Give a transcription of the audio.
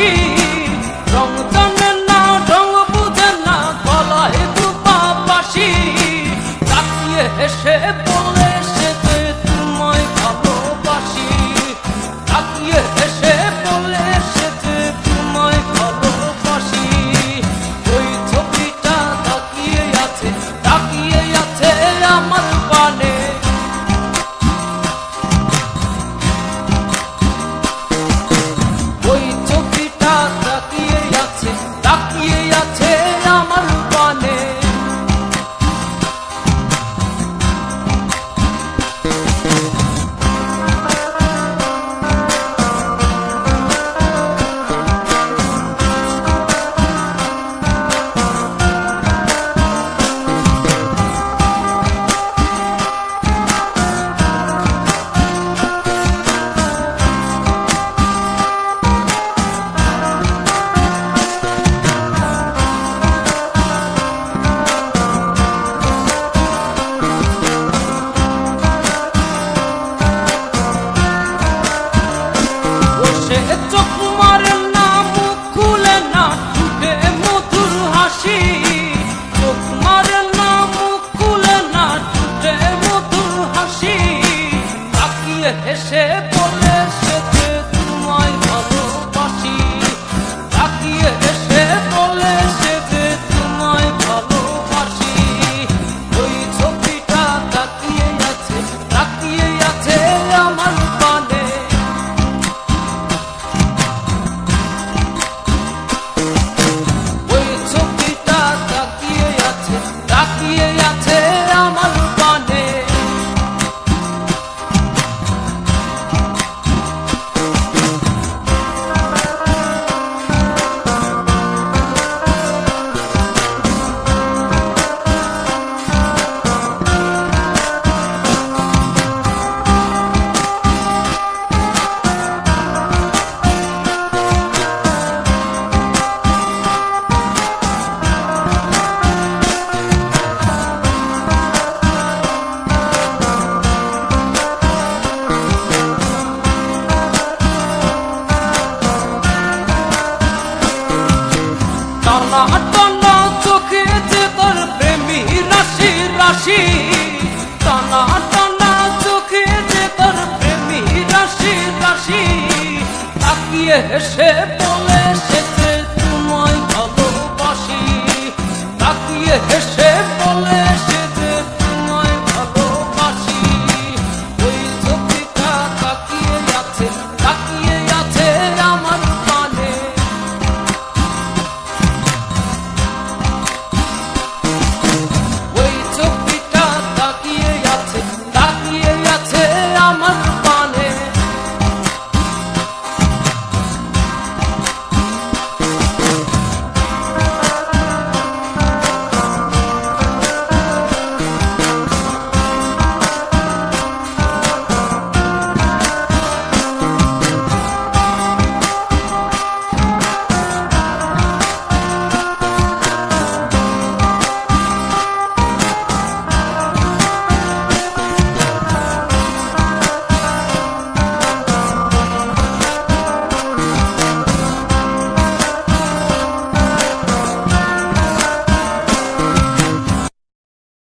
হাসি রং জানে না রং বুঝে না গলায় দুপা পাশি তাকিয়ে হেসে সে বলে টানা চোখে যে তোর প্রেমী রাশি রাশি। টানা টানা চোখে যে তোর প্রেমী রাশি রাশি। তাকিয়ে হেসে বলে, সে তোমায় ভালোবাসি। তাকিয়ে হেসে